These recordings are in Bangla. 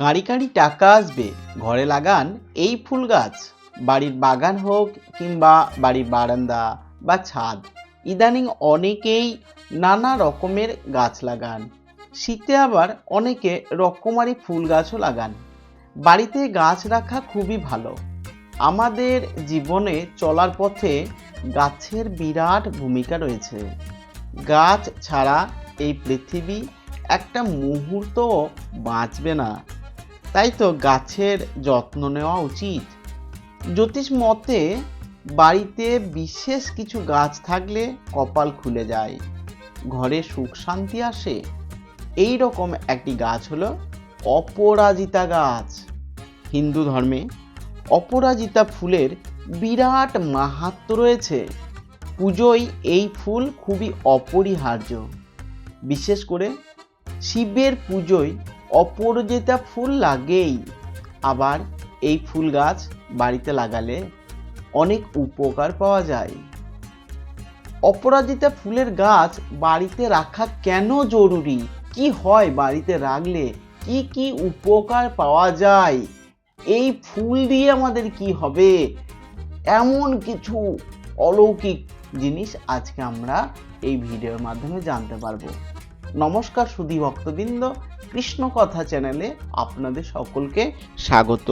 কাঁড়ি কাঁড়ি টাকা আসবে, ঘরে লাগান এই ফুল গাছ। বাড়ির বাগান হোক কিংবা বাড়ির বারান্দা বা ছাদ, ইদানিং অনেকেই নানা রকমের গাছ লাগান। শীতে আবার অনেকে রকমারি ফুল গাছও লাগান। বাড়িতে গাছ রাখা খুবই ভালো। আমাদের জীবনে চলার পথে গাছের বিরাট ভূমিকা রয়েছে। গাছ ছাড়া এই পৃথিবী একটা মুহূর্ত বাঁচবে না। তাই তো গাছের যত্ন নেওয়া উচিত। জ্যোতিষ মতে, বাড়িতে বিশেষ কিছু গাছ থাকলে কপাল খুলে যায়, ঘরে সুখ শান্তি আসে। এই রকম একটি গাছ হলো অপরাজিতা গাছ। হিন্দু ধর্মে অপরাজিতা ফুলের বিরাট মাহাত্ম রয়েছে। পুজোয় এই ফুল খুবই অপরিহার্য। বিশেষ করে শিবের পুজোয় অপরাজিতা ফুল লাগেই। আবার এই ফুল গাছ বাড়িতে লাগালে অনেক উপকার পাওয়া যায়। অপরাজিতা ফুলের গাছ বাড়িতে রাখা কেন জরুরি? কি হয় বাড়িতে রাখলে? কি কি উপকার পাওয়া যায়? এই ফুল দিয়ে আমাদের কি হবে? এমন কিছু অলৌকিক জিনিস আজকে আমরা এই ভিডিওর মাধ্যমে জানতে পারব। নমস্কার সুধী ভক্তবৃন্দ কৃষ্ণ কথা চ্যানেলে আপনাদের সকলকে স্বাগত।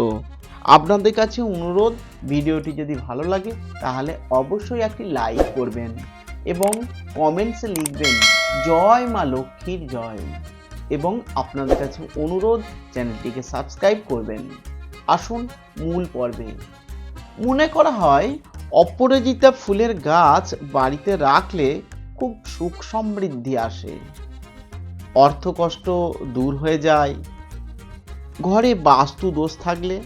আপনাদের কাছে অনুরোধ, ভিডিওটি যদি ভালো লাগে তাহলে অবশ্যই একটি লাইক করবেন এবং কমেন্টসে লিখবেন, জয় মা লক্ষ্মীর জয় এবং আপনাদের কাছে অনুরোধ, চ্যানেলটিকে সাবস্ক্রাইব করবেন। আসুন মূল পর্বে। মনে করা হয়, অপরাজিতা ফুলের গাছ বাড়িতে রাখলে খুব সুখ সমৃদ্ধি আসে। অর্থকষ্ট দূর হয়ে যায়। ঘরে বাস্তু দোষ থাকলে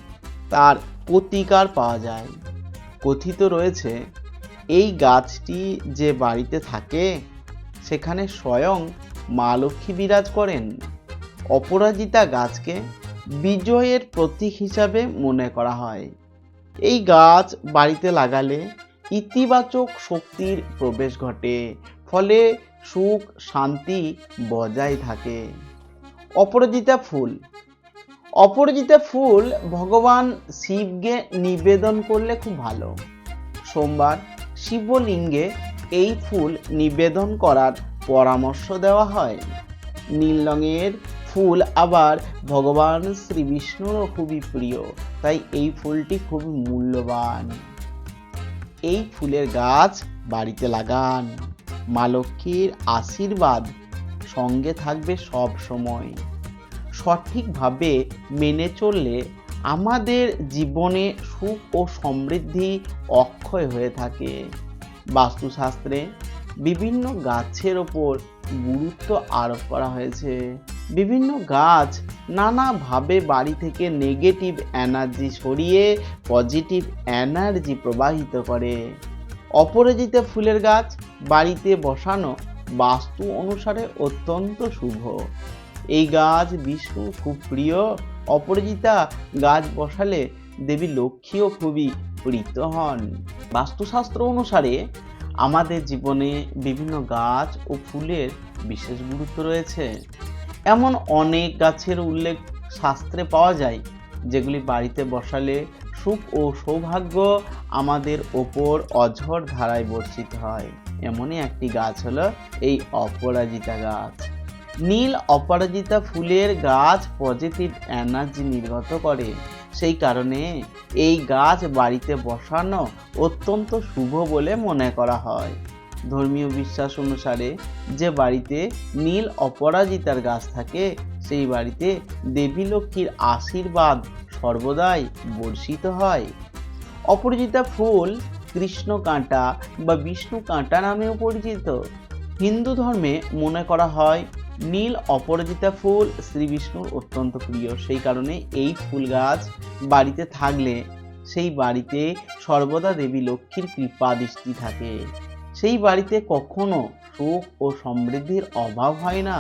তার প্রতিকার পাওয়া যায়। কথিত রয়েছে, এই গাছটি যে বাড়িতে থাকে, সেখানে স্বয়ং মা লক্ষ্মী বিরাজ করেন। অপরাজিতা গাছকে বিজয়ের প্রতীক হিসাবে মনে করা হয়। এই গাছ বাড়িতে লাগালে ইতিবাচক শক্তির প্রবেশ ঘটে, ফলে সুখ শান্তি বজায় থাকে। অপরাজিতা ফুল। অপরাজিতা ফুল ভগবান শিবকে নিবেদন করলে খুব ভালো। সোমবার শিবলিঙ্গে এই ফুল নিবেদন করার পরামর্শ দেওয়া হয়। নীল রঙের ফুল আবার ভগবান শ্রী বিষ্ণুরও খুবই প্রিয়, তাই এই ফুলটি খুবই মূল্যবান। এই ফুলের গাছ বাড়িতে লাগান। মা লক্ষ্মীর আশীর্বাদ সঙ্গে থাকবে সব সময়। সঠিকভাবে মেনে চললে আমাদের জীবনে সুখ ও সমৃদ্ধি অক্ষয় হয়ে থাকে। বাস্তুশাস্ত্রে বিভিন্ন গাছের ওপর গুরুত্ব আরোপ করা হয়েছে। বিভিন্ন গাছ নানাভাবে বাড়ি থেকে নেগেটিভ এনার্জি সরিয়ে পজিটিভ এনার্জি প্রবাহিত করে। অপরাজিতা ফুলের গাছ বাড়িতে বসানো বাস্তু অনুসারে অত্যন্ত শুভ। এই গাছ বিষ্ণু খুব প্রিয়। অপরাজিতা গাছ বসালে দেবী লক্ষ্মীও খুবই প্রীত হন। বাস্তুশাস্ত্র অনুসারে আমাদের জীবনে বিভিন্ন গাছ ও ফুলের বিশেষ গুরুত্ব রয়েছে। এমন অনেক গাছের উল্লেখ শাস্ত্রে পাওয়া যায়, যেগুলি বাড়িতে বসালে সুখ ও সৌভাগ্য আমাদের ওপর অঝর ধারায় বর্ষিত হয়। এমনই একটি গাছ হলো এই অপরাজিতা গাছ। নীল অপরাজিতা ফুলের গাছ পজিটিভ এনার্জি নির্গত করে। সেই কারণে এই গাছ বাড়িতে বসানো অত্যন্ত শুভ বলে মনে করা হয়। ধর্মীয় বিশ্বাস অনুসারে যে বাড়িতে নীল অপরাজিতার গাছ থাকে, সেই বাড়িতে দেবী লক্ষ্মীর আশীর্বাদ সর্বদাই বর্ষিত হয়। অপরাজিতা ফুল কৃষ্ণ কাঁটা বা বিষ্ণু কাঁটা নামেও পরিচিত। হিন্দু ধর্মে মনে করা হয়, নীল অপরাজিতা ফুল শ্রী বিষ্ণুর অত্যন্ত প্রিয়। সেই কারণে এই ফুল গাছ বাড়িতে থাকলে সেই বাড়িতে সর্বদা দেবী লক্ষ্মীর কৃপা দৃষ্টি থাকে। সেই বাড়িতে কখনো সুখ ও সমৃদ্ধির অভাব হয় না।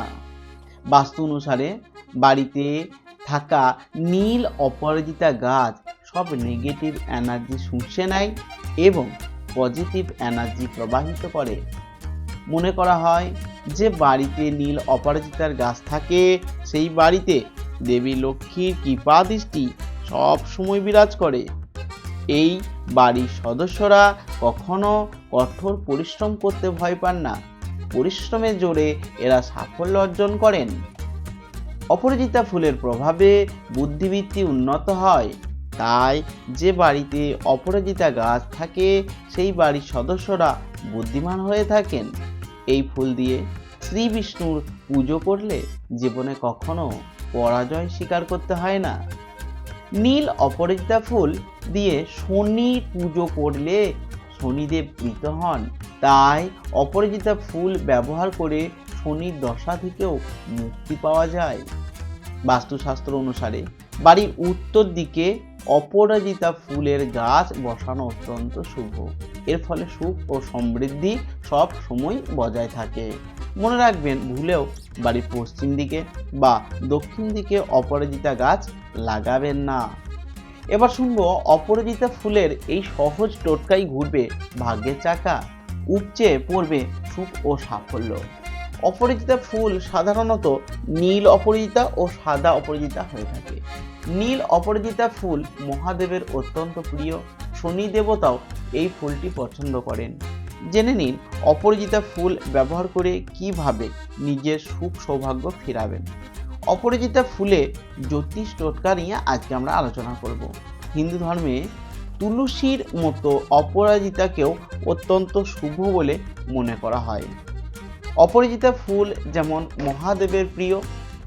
বাস্তু অনুসারে বাড়িতে থাকা নীল অপরাজিতা গাছ সব নেগেটিভ এনার্জি শুষে নেয় এবং পজিটিভ এনার্জি প্রবাহিত করে। মনে করা হয় যে বাড়িতে নীল অপরাজিতার গাছ থাকে, সেই বাড়িতে দেবী লক্ষ্মীর কৃপা দৃষ্টি সব সময় বিরাজ করে। এই বাড়ির সদস্যরা কখনো কঠোর পরিশ্রম করতে ভয় পান না। পরিশ্রমের জোরে এরা সাফল্য অর্জন করেন। অপরাজিতা ফুলের প্রভাবে বুদ্ধিবৃত্তি উন্নত হয়। তাই যে বাড়িতে অপরাজিতা গাছ থাকে, সেই বাড়ির সদস্যরা বুদ্ধিমান হয়ে থাকেন। এই ফুল দিয়ে শ্রী বিষ্ণুর পুজো করলে জীবনে কখনো পরাজয় স্বীকার করতে হয় না। নীল অপরাজিতা ফুল দিয়ে শনি পুজো করলে শনিদেব প্রীত হন। তাই অপরাজিতা ফুল ব্যবহার করে শনির দশা থেকেও মুক্তি পাওয়া যায়। বাস্তুশাস্ত্র অনুসারে বাড়ির উত্তর দিকে অপরাজিতা ফুলের গাছ বসানো অত্যন্ত শুভ। এর ফলে সুখ ও সমৃদ্ধি সব সময় বজায় থাকে। মনে রাখবেন, ভুলেও বাড়ির পশ্চিম দিকে বা দক্ষিণ দিকে অপরাজিতা গাছ লাগাবেন না। এবার শুনব, অপরাজিতা ফুলের এই সহজ টোটকাই ঘুরবে ভাগ্যের চাকা, উপচে পড়বে সুখ ও সাফল্য। অপরাজিতা ফুল সাধারণত নীল অপরাজিতা ও সাদা অপরাজিতা হয়ে থাকে। নীল অপরাজিতা ফুল মহাদেবের অত্যন্ত প্রিয়। শনি দেবতাও এই ফুলটি পছন্দ করেন। জেনে নিন অপরাজিতা ফুল ব্যবহার করে কীভাবে নিজের সুখ সৌভাগ্য ফেরাবেন? অপরাজিতা ফুলে জ্যোতিষ টোটকা নিয়ে আজকে আমরা আলোচনা করব। হিন্দু ধর্মে তুলসীর মতো অপরাজিতাকেও অত্যন্ত শুভ বলে মনে করা হয়। অপরাজিতা ফুল যেমন মহাদেবের প্রিয়,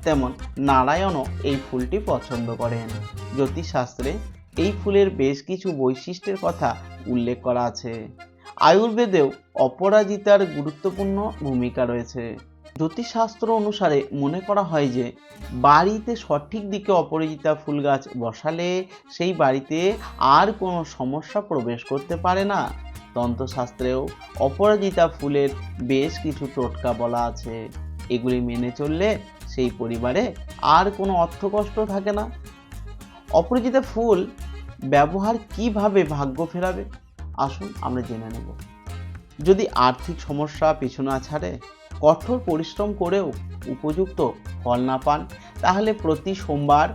তেমন নারায়ণও এই ফুলটি পছন্দ করেন। জ্যোতিষশাস্ত্রে এই ফুলের বেশ কিছু বৈশিষ্ট্যের কথা উল্লেখ করা আছে। আয়ুর্বেদেও অপরাজিতার গুরুত্বপূর্ণ ভূমিকা রয়েছে। জ্যোতিষশাস্ত্র অনুসারে মনে করা হয় যে, বাড়িতে সঠিক দিকে অপরাজিতা ফুল গাছ বসালে সেই বাড়িতে আর কোনো সমস্যা প্রবেশ করতে পারে না। তন্ত্রশাস্ত্রেও অপরাজিতা ফুলের বেশ কিছু টোটকা বলা আছে। এগুলি মেনে চললে সেই পরিবারে আর কোনো অর্থকষ্ট থাকে না। অপরাজিতা ফুল ব্যবহার কীভাবে ভাগ্য ফেরাবে? আসুন আমরা জেনে নেব। যদি আর্থিক সমস্যা পিছু না ছাড়ে, কঠোর পরিশ্রম করেও উপযুক্ত ফল না পান, তাহলে প্রতি সোমবার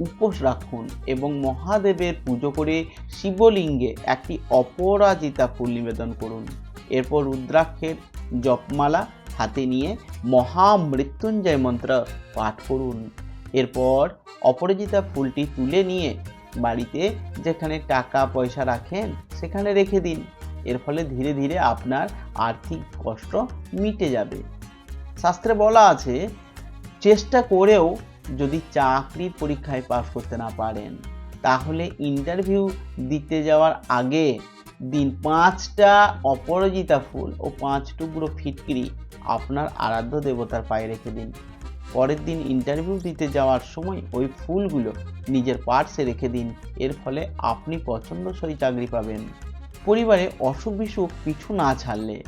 উপোস রাখুন এবং মহাদেবের পুজো করে শিবলিঙ্গে একটি অপরাজিতা ফুল নিবেদন করুন। এরপর রুদ্রাক্ষের জপমালা হাতে নিয়ে মহামৃত্যুঞ্জয় মন্ত্র পাঠ করুন। এরপর অপরাজিতা ফুলটি তুলে নিয়ে বাড়িতে যেখানে টাকা পয়সা রাখেন সেখানে রেখে দিন। এর ফলে ধীরে ধীরে আপনার আর্থিক কষ্ট মিটে যাবে। শাস্ত্রে বলা আছে, চেষ্টা করেও যদি চাকরির পরীক্ষায় পাশ করতে না পারেন, তাহলে ইন্টারভিউ দিতে যাওয়ার আগে দিন পাঁচটা অপরাজিতা ফুল ও পাঁচ টুকরো ফিটকিরি আপনার আরাধ্য দেবতার পায়ে রেখে দিন। পরের দিন ইন্টারভিউ দিতে যাওয়ার সময় ওই ফুলগুলো নিজের পার্সে রেখে দিন। এর ফলে আপনি পছন্দসই চাকরি পাবেন। পরিবারে অসুখ বিসুখ পিছু না ছাড়লে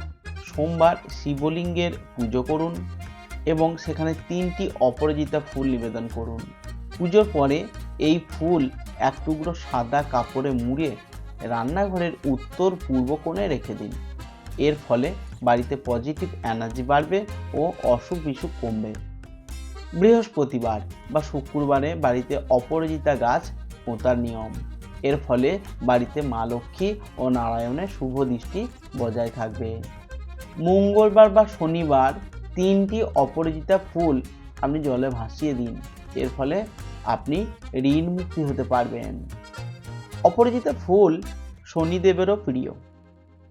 সোমবার শিবলিঙ্গের পুজো করুন। এবং সেখানে তিনটি অপরাজিতা ফুল নিবেদন করুন। পুজোর পরে এই ফুল এক টুকরো সাদা কাপড়ে মুড়ে রান্নাঘরের উত্তর পূর্ব কোণে রেখে দিন। এর ফলে বাড়িতে পজিটিভ এনার্জি বাড়বে ও অসুখ বিসুখ কমবে। বৃহস্পতিবার বা শুক্রবারে বাড়িতে অপরাজিতা গাছ পোঁতার নিয়ম। এর ফলে বাড়িতে মা লক্ষ্মী ও নারায়ণের শুভ দৃষ্টি বজায় থাকবে। মঙ্গলবার বা শনিবার তিনটি অপরাজিতা ফুল আপনি জলে ভাসিয়ে দিন। এর ফলে আপনি ঋণ মুক্তি হতে পারবেন। অপরাজিতা ফুল শনিদেবেরও প্রিয়।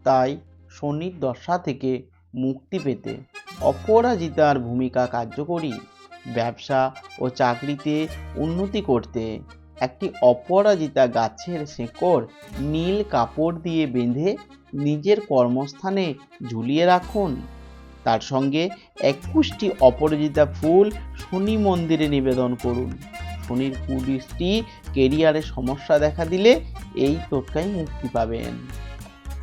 তাই শনির দশা থেকে মুক্তি পেতে অপরাজিতার ভূমিকা কার্যকরী। ব্যবসা ও চাকরিতে উন্নতি করতে একটি অপরাজিতা গাছের শেকড় নীল কাপড় দিয়ে বেঁধে নিজের কর্মস্থানে ঝুলিয়ে রাখুন। তার সঙ্গে একুশটি অপরাজিতা ফুল শনি মন্দিরে নিবেদন করুন। শনির কুদৃষ্টি কেরিয়ারে সমস্যা দেখা দিলে এই টোটকায় মুক্তি পাবেন।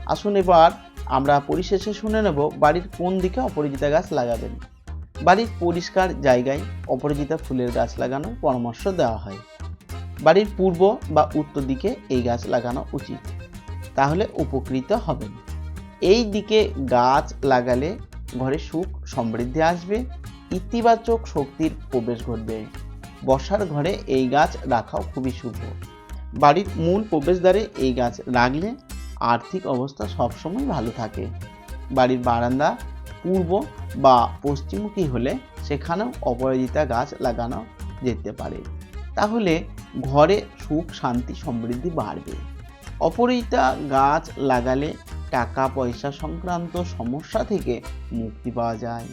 আসুন এবার আমরা পরিশেষে শুনে নেব বাড়ির কোন দিকে অপরাজিতা গাছ লাগাবেন। বাড়ির পরিষ্কার জায়গায় অপরাজিতা ফুলের গাছ লাগানোর পরামর্শ দেওয়া হয়। বাড়ির পূর্ব বা উত্তর দিকে এই গাছ লাগানো উচিত। তাহলে উপকৃত হবেন। এই দিকে গাছ লাগালে ঘরে সুখ সমৃদ্ধি আসবে, ইতিবাচক শক্তির প্রবেশ ঘটবে। বসার ঘরে এই গাছ রাখাও খুবই শুভ। বাড়ির মূল প্রবেশদ্বারে এই গাছ রাখলে আর্থিক অবস্থা সবসময় ভালো থাকে। বাড়ির বারান্দা পূর্ব বা পশ্চিমমুখী হলে সেখানেও অপরাজিতা গাছ লাগানো যেতে পারে। তাহলে ঘরে সুখ, শান্তি, সমৃদ্ধি বাড়বে। অপরাজিতা গাছ লাগালে টাকা পয়সা সংক্রান্ত সমস্যা থেকে মুক্তি পাওয়া যায়।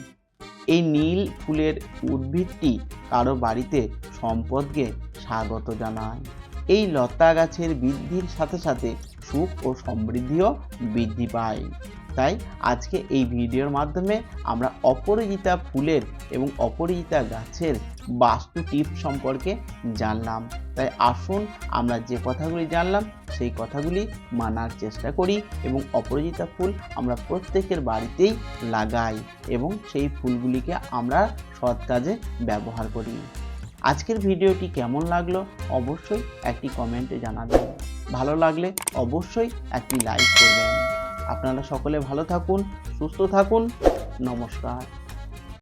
এই নীল ফুলের উদ্ভিদটি কারও বাড়িতে সম্পদকে স্বাগত জানায়। এই লতা গাছের বৃদ্ধির সাথে সাথে সুখ ও সমৃদ্ধিও বৃদ্ধি পায়। তাই আজকে এই ভিডিওর মাধ্যমে আমরা অপরাজিতা ফুলের এবং অপরাজিতা গাছের বাস্তু টিপস সম্পর্কে জানলাম। তাই আসুন আমরা যে কথাগুলি জানলাম, সেই কথাগুলি মানার চেষ্টা করি এবং অপরাজিতা ফুল আমরা প্রত্যেকের বাড়িতেই লাগাই এবং সেই ফুলগুলিকে আমরা সৎ কাজে ব্যবহার করি। আজকের ভিডিওটি কেমন লাগল অবশ্যই একটি কমেন্টে জানাবেন। ভালো লাগলে অবশ্যই একটি লাইক করবেন। আপনারা সকলে ভালো থাকুন, সুস্থ থাকুন। নমস্কার।